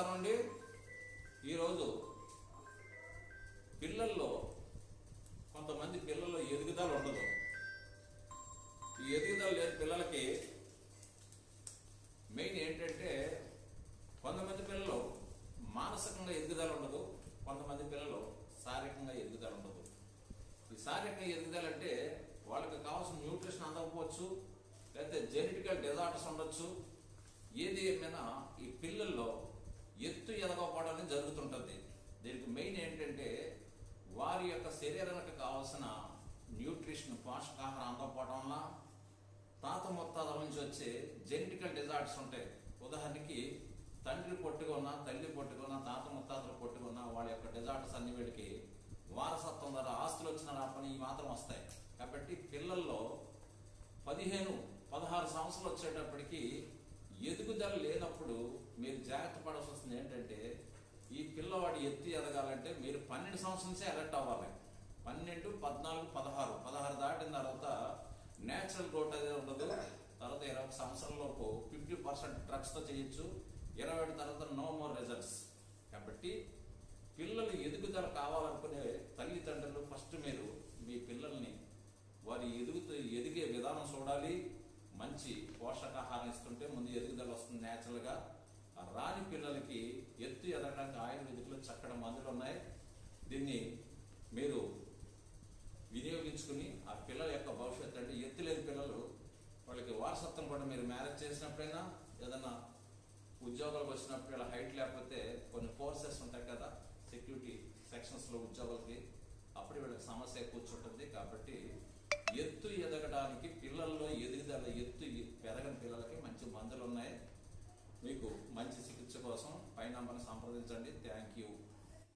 నమస్కారం అండి ఈరోజు పిల్లల్లో కొంతమంది పిల్లల్లో ఎదుగుదల ఉండదు. ఈ ఎదుగుదల లేని పిల్లలకి మెయిన్ ఏంటంటే కొంతమంది పిల్లలు మానసికంగా ఎదుగుదల ఉండదు కొంతమంది పిల్లలు శారీరకంగా ఎదుగుదల ఉండదు. ఈ శారీరకంగా ఎదుగుదల అంటే వాళ్ళకి కావాల్సిన న్యూట్రిషన్ అందకపోవచ్చు లేకపోతే జెనెటికల్ డిజార్డర్స్ ఉండొచ్చు. ఏది ఏమైనా ఈ పిల్లల్లో అనేది జరుగుతుంటుంది. దీనికి మెయిన్ ఏంటంటే వారి యొక్క శరీరానికి కావాల్సిన న్యూట్రిషన్ పోషకాహారం అందకపోవడం వల్ల తాత ముత్తాతల నుంచి వచ్చే జెనెటికల్ డిజార్డ్స్ ఉంటాయి. ఉదాహరణకి తండ్రి పొట్టుకున్నా తల్లి పొట్టుకున్నా తాత ముత్తాతలు పొట్టుకున్నా వాళ్ళ యొక్క డిజార్డర్స్ అన్ని వీడికి వారసత్వం ద్వారా ఆస్తులు వచ్చిన రాపని ఈ మాత్రం వస్తాయి. కాబట్టి పిల్లల్లో పదిహేను పదహారు సంవత్సరాలు వచ్చేటప్పటికి ఎదుగుదల లేనప్పుడు మీరు జాగ్రత్త పడాల్సి వస్తుంది ఏంటంటే వాడు ఎత్తి ఎదగాలంటే మీరు పన్నెండు సంవత్సరం నుంచే అలర్ట్ అవ్వాలి. పన్నెండు పద్నాలుగు పదహారు. పదహారు దాటిన తర్వాత నేచురల్ గ్రోత్ అనేది ఉండదు. తర్వాత ఇరవై ఒక సంవత్సరంలోపు ఫిఫ్టీ పర్సెంట్ డ్రగ్స్తో చేయొచ్చు. ఇరవై ఏడు తర్వాత నో మోర్ రిజల్ట్స్ కాబట్టి పిల్లలు ఎదుగుదల కావాలనుకునే తల్లిదండ్రులు ఫస్ట్ మీరు మీ పిల్లల్ని వారి ఎదుగుతూ ఎదిగే విధానం చూడాలి. మంచి పోషకాహారం ఇస్తుంటే ముందు ఎదుగుదల వస్తుంది న్యాచురల్గా రాని పిల్లలకి ఎత్తు ఎదగడానికి ఆయుర్వేదికలో చక్కటి మందులు ఉన్నాయి. దీన్ని మీరు వినియోగించుకుని ఆ పిల్లల యొక్క భవిష్యత్తు అంటే ఎత్తు లేని పిల్లలు వాళ్ళకి వారసత్వం కూడా మీరు మ్యారేజ్ చేసినప్పుడైనా ఏదైనా ఉద్యోగాలకు వచ్చినప్పుడు ఇలా హైట్ లేకపోతే కొన్ని ఫోర్సెస్ ఉంటాయి కదా సెక్యూరిటీ సెక్షన్స్లో ఉద్యోగాలకి అప్పుడు వీళ్ళకి సమస్య కూర్చుంటుంది. కాబట్టి ఎత్తు ఎదగడానికి పిల్లల్లో ఎదుగుదల ఎత్తు పెరగని పిల్లలకి మంచి మందులు ఉన్నాయి. మీకు మంచి చికిత్స కోసం పై నంబర్ని సంప్రదించండి. Thank you